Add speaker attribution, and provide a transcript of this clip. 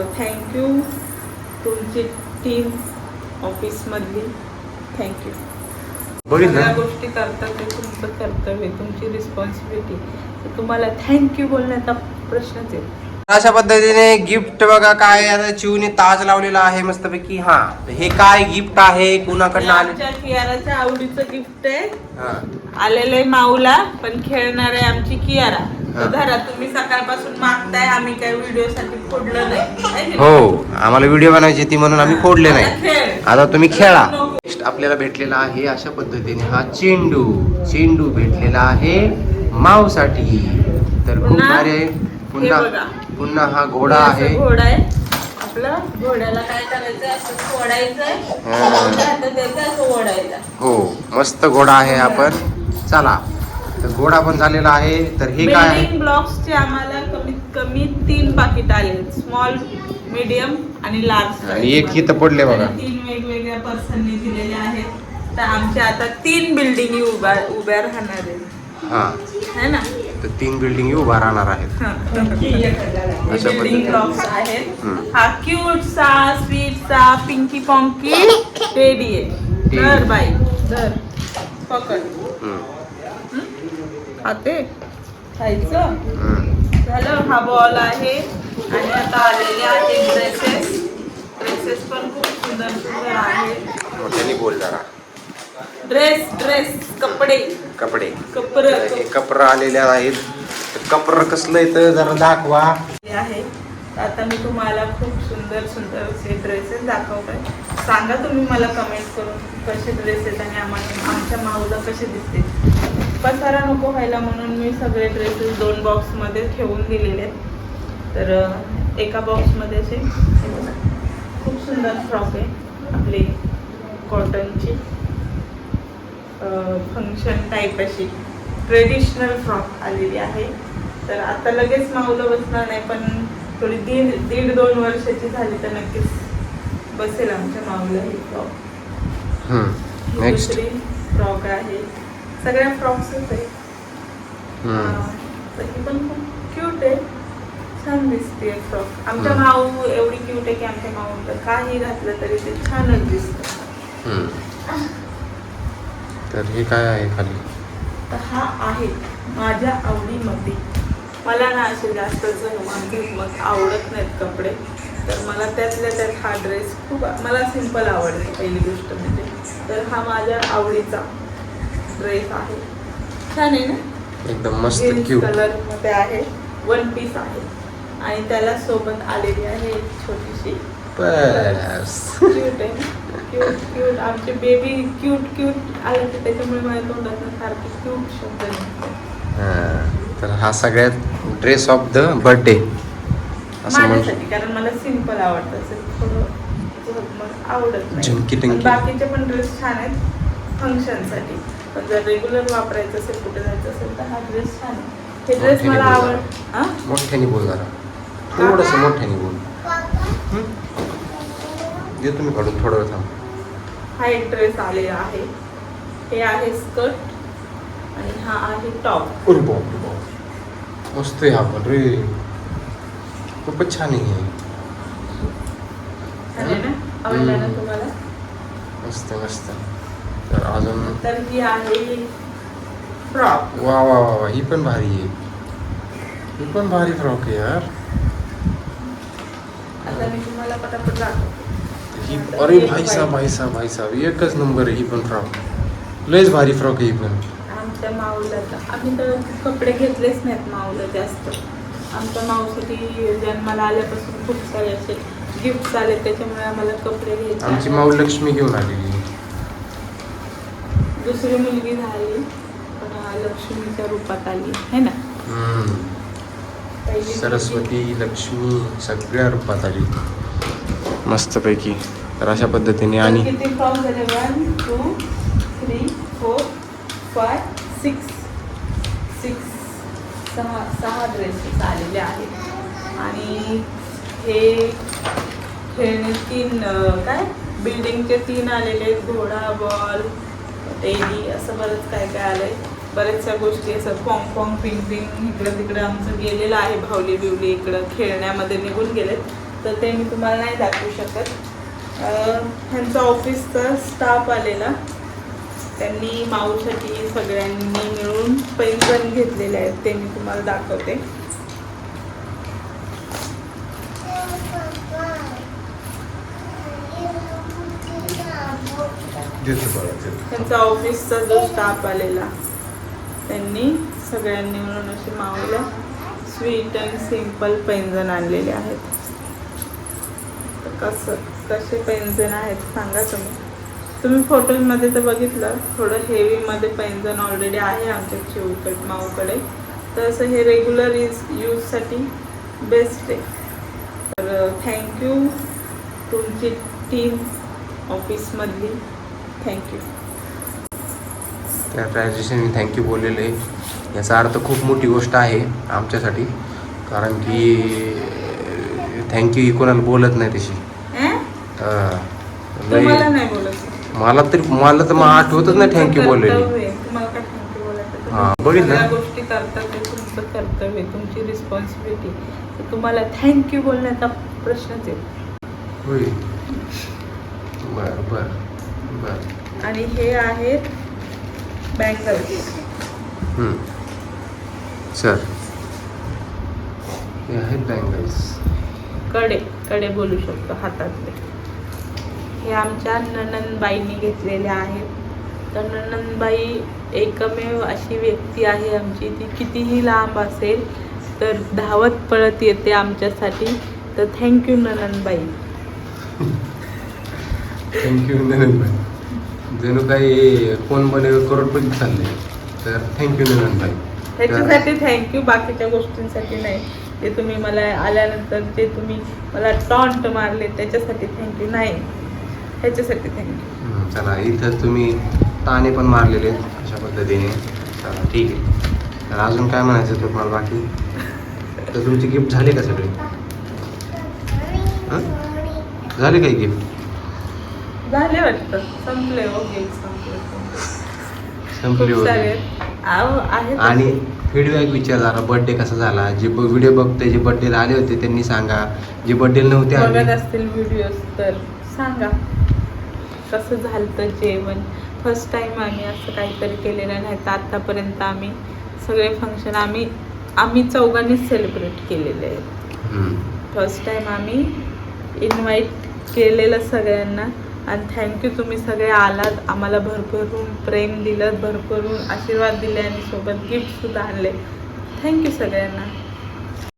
Speaker 1: Thank you तुमची team ऑफिसमधली thank you सगळ्या गोष्टी करतात ते तुमचं कर्तव्य तुमची रिस्पॉन्सिबिलिटी तुम्हाला थँक्यू बोलण्याचा प्रश्नच आहे.
Speaker 2: अशा पद्धतीने गिफ्ट बघा काय आता चिवने ताज लावलेला आहे मस्तपैकी. हा हे काय गिफ्ट आहे? कुणाकडनं आले?
Speaker 1: आमच्या कियाराच्या आवडीचं गिफ्ट आहे.
Speaker 2: हा.
Speaker 1: आलेलं आहे माऊला पण खेळणार आहे आमची कियारा.
Speaker 2: हा.
Speaker 1: तर धरा तुम्ही सकाळपासून मागताय आम्ही काय व्हिडिओ साठी फोडलं नाही. की नाही?
Speaker 2: आम्हाला व्हिडिओ बनायची ती म्हणून आम्ही फोडले नाही. आता तुम्ही खेळा.
Speaker 1: नको.
Speaker 2: नेक्स्ट आपल्याला भेटलेला आहे अशा पद्धतीने हा चेंडू. चेंडू भेटलेला आहे मावसाठी तर खूप आहे. पुन्हा
Speaker 1: हे.
Speaker 2: पुन्हा हा घोडा आहे
Speaker 1: असं घोडा आहे. आपलं घोड्याला काय करायचं
Speaker 2: हा.
Speaker 1: असं ओढायचं.
Speaker 2: हो मस्त घोडा आहे आपण चला. तर घोडा पण झालेला आहे. तर हे काय आहे?
Speaker 1: ब्लॉक्सचे आम्हाला कमीत कमी तीन पाकिट आले. स्मॉल मीडियम आणि लार्ज
Speaker 2: आणि एक इथं पडले बघा.
Speaker 1: तीन वेगवेगळ्या पर्सनने दिलेले आहेत. तर आमच्या आता तीन बिल्डिंग उभ्या उभ्या राहणार आहेत.
Speaker 2: हा.
Speaker 1: है ना?
Speaker 2: तर तीन बिल्डिंग उभा राहणार आहेत. अशा
Speaker 1: बिल्डिंग
Speaker 2: पद्धतीने.
Speaker 1: ब्लॉक्स आहेत. हा क्यूट सा स्वीट सा पिंकी पॉंकी टेडी आहे. धर बाई. धर. पकड. खाते. खायचं. झालं. हा बॉल आहे. आणि आता आलेले आहेत ड्रेसेस ड्रेसेस पण खूप सुंदर सुंदर आहेत.
Speaker 2: मोठ्याने बोल जरा.
Speaker 1: ड्रेस ड्रेस कपडे.
Speaker 2: कपडे.
Speaker 1: कपर
Speaker 2: हे कपर आलेले आहेत. तर कपर कसलं येतं जरा दाखवा.
Speaker 1: आहे. आता मी तुम्हाला खूप सुंदर सुंदर असे ड्रेसेस दाखवते. सांगा तुम्ही मला कमेंट करून कसे ड्रेसेस आणि आम्हाला आमच्या माऊला कसे दिसते पसारा नको व्हायला म्हणून मी सगळे ड्रेसेस दोन बॉक्समध्ये ठेवून दिलेले आहेत. तर एका बॉक्समध्ये असे खूप सुंदर फ्रॉक आहे आपली कॉटनची फंक्शन टाईप अशी ट्रेडिशनल फ्रॉक आलेली आहे. तर आता लगेच माऊला बसणार नाही पण थोडी दीड दीड दोन वर्षाची झाली तर नक्कीच बसेल आमच्या माऊला ही फ्रॉक
Speaker 2: नेक्स्ट
Speaker 1: दुसरी फ्रॉक आहे. सगळ्या फ्रॉक्सच आहे तर ही पण खूप क्यूट आहे. छान दिसते फ्रॉक आमच्या. माऊ एवढी क्यूट आहे की आमच्या माऊ काही घातलं तरी ते छानच दिसतं.
Speaker 2: तर हे काय आहे खाली?
Speaker 1: तर हा आहे माझ्या आवडीमध्ये. मला ना असे जास्त झगमग मग आवडत नाहीत कपडे. तर मला त्यातल्या त्यात हा ड्रेस खूप मला सिंपल आवडते पहिली गोष्ट म्हणजे. तर हा माझ्या आवडीचा. ड्रेस आहे. छान आहे ना?
Speaker 2: एकदम मस्त क्यूट
Speaker 1: कलरमध्ये आहे. वन पीस आहे. आणि त्याला सोबत आलेली आहे एक छोटीशी.
Speaker 2: बस.
Speaker 1: क्यूट आहे क्यूट क्यूट आमचे बेबी क्यूट क्यूट आले की त्याच्यामुळे माझ्या तोंडात सारखे क्यूट शब्द निघतात
Speaker 2: हा, तर हा सगळ्यात ड्रेस ऑफ द बर्थडे असं म्हणू
Speaker 1: माझ्यासाठी कारण मला सिंपल आवडतं. असं थोडं झगमग आवडत नाही. बाकीचे पण ड्रेस छान आहेत. फंक्शनसाठी पण जर रेग्युलर वापरायचं असेल कुठे जायचं असेल तर हा ड्रेस छान आहे हे ड्रेस मला आवड. हा?
Speaker 2: मोठ्याने बोल जरा थोडस मोठ्याने बोल? येतो मी काढून थोडं वेळ थांब
Speaker 1: हा एक ड्रेस आलेला आहे हे आहे स्कर्ट आणि हा आहे टॉप
Speaker 2: अरे बाप बाप. मस्त आहे हा पण रे खूपच छान आहे.
Speaker 1: आहे ना आवडला ना. तुम्हाला
Speaker 2: मस्त मस्त तर अजून
Speaker 1: तर ही आहे फ्रॉक.
Speaker 2: वा वा वा वा ही पण भारी आहे. ही पण भारी फ्रॉक आहे यार.
Speaker 1: आता मी तुम्हाला पटापट दाखवते.
Speaker 2: ही अरे भाई साहब भाई साहब भाई साहब एकच नंबर आहे ही पण फ्रॉक. लयच भारी फ्रॉक आहे ही पण.
Speaker 1: आमच्या माऊला आम्ही तर कपडे घेतलेच नाहीत माऊला जास्त. आमच्या माऊसाठी जन्माला आल्यापासून खूप सारे असे गिफ्ट आले त्याच्यामुळे आम्हाला कपडे घ्यायचे
Speaker 2: आमची. माऊ लक्ष्मी घेऊन आलेली
Speaker 1: दुसरी मुलगी झाली पण लक्ष्मीच्या रूपात आली. है ना. पहिली
Speaker 2: सरस्वती लक्ष्मी सगळ्या रूपात आली. मस्तपैकी. तर अशा पद्धतीने आणि
Speaker 1: किती झाले? One two three four five six six सहा सहा ड्रेसेस आलेले आहेत. आणि हे खेळणे तीन काय? बिल्डिंगचे तीन आलेले आहेत. घोडा बॉल डेली असं बरंच काय काय आलं आहे बऱ्याचशा गोष्टी असं पॉंग पॉंग पिंग पिंग इकडं तिकडं आमचं गेलेलं आहे भावली बिवली इकडं खेळण्यामध्ये निघून गेलेत. तर ते मी तुम्हाला नाही दाखवू शकत. ह्यांचा ऑफिसचा स्टाफ आलेला. त्यांनी माऊसाठी सगळ्यांनी मिळून पैंजण घेतलेले आहेत ते मी तुम्हाला दाखवते. त्यांचा ऑफिसचा जो स्टाफ आलेला त्यांनी सगळ्यांनी मिळून असे माऊला स्वीट अँड सिंपल पेंजन आणलेले आहेत. तर कसं कसे पेंजन आहेत सांगा तुम्ही. तुम्ही फोटोजमध्ये तर बघितलं थोडं हेवीमध्ये पेंजन ऑलरेडी आहे आमच्या चिवकट माऊकडे तर असं हे रेग्युलर इज यूजसाठी बेस्ट आहे. तर थँक्यू तुमची टीम ऑफिसमधली थँक्यू
Speaker 2: त्या ट्रॅजेशनने थँक्यू बोललेले याचा अर्थ खूप मोठी गोष्ट आहे आमच्यासाठी. कारण की थँक्यू ही कोणाला बोलत नाही तशी. मला तरी मला तर मग आठवतच नाही थँक्यू बोललेली. हा, बघितलं?
Speaker 1: सगळ्या गोष्टी करतात ते तुमचं कर्तव्य तुमची रिस्पॉन्सिबिलिटी तुम्हाला थँक्यू बोलण्याचा प्रश्नच आहे.
Speaker 2: बर बर बर.
Speaker 1: आणि हे आहेत बँगल्स.
Speaker 2: सर. हे आहेत बँगल्सकडे
Speaker 1: कडे बोलू शकतो हातातले. हे आमच्या ननंदबाईंनी घेतलेले आहेत. तर ननंदबाई एकमेव अशी व्यक्ती आहे आमची ती कितीही लांब असेल तर धावत पळत येते आमच्यासाठी. तर थँक्यू ननंदबाई.
Speaker 2: थँक्यू ननंदबाई जणू काही कोण बने करोडपती चालले. तर थँक्यू ननंदबाई
Speaker 1: ह्याच्यासाठी थँक्यू बाकीच्या गोष्टींसाठी नाही. ते तुम्ही मला आल्यानंतर जे तुम्ही मला टॉन्ट मारले त्याच्यासाठी थँक्यू नाही. ह्याच्यासाठी थँक्यू
Speaker 2: चला इथं तुम्ही ताणे पण मारलेले आहेत अशा पद्धतीने. चला ठीक आहे. तर अजून काय म्हणायचं तुम्हाला बाकी? तर तुमची गिफ्ट झाली का सगळे? हं? झाले काही गिफ्ट
Speaker 1: झाले वाटतं. संपले गिफ्ट संपले
Speaker 2: संपली
Speaker 1: खूप सारे
Speaker 2: होती
Speaker 1: आव आहेत
Speaker 2: आणि फीडबॅक विचार जरा बर्थडे कसा झाला? जे व्हिडिओ बघते जे बर्थडेला आले होते त्यांनी सांगा. जे बर्थडेला नव्हते
Speaker 1: बघत
Speaker 2: आले
Speaker 1: असतील व्हिडिओज तर सांगा. कसं झालं जेवण? फर्स्ट टाइम आम्ही असं काहीतरी केलेलं नाही. तर आतापर्यंत आम्ही सगळे फंक्शन आम्ही आम्ही चौघांनीच सेलिब्रेट केलेले आहेत.
Speaker 2: हम्म.
Speaker 1: फर्स्ट टाइम आम्ही इन्व्हाइट केलेलं सगळ्यांना. आणि थँक्यू तुम्ही सगळे आलात. आम्हाला भरभरून प्रेम दिलं भरभरून आशीर्वाद दिले आणि सोबत गिफ्टसुद्धा आणले. थँक्यू सगळ्यांना.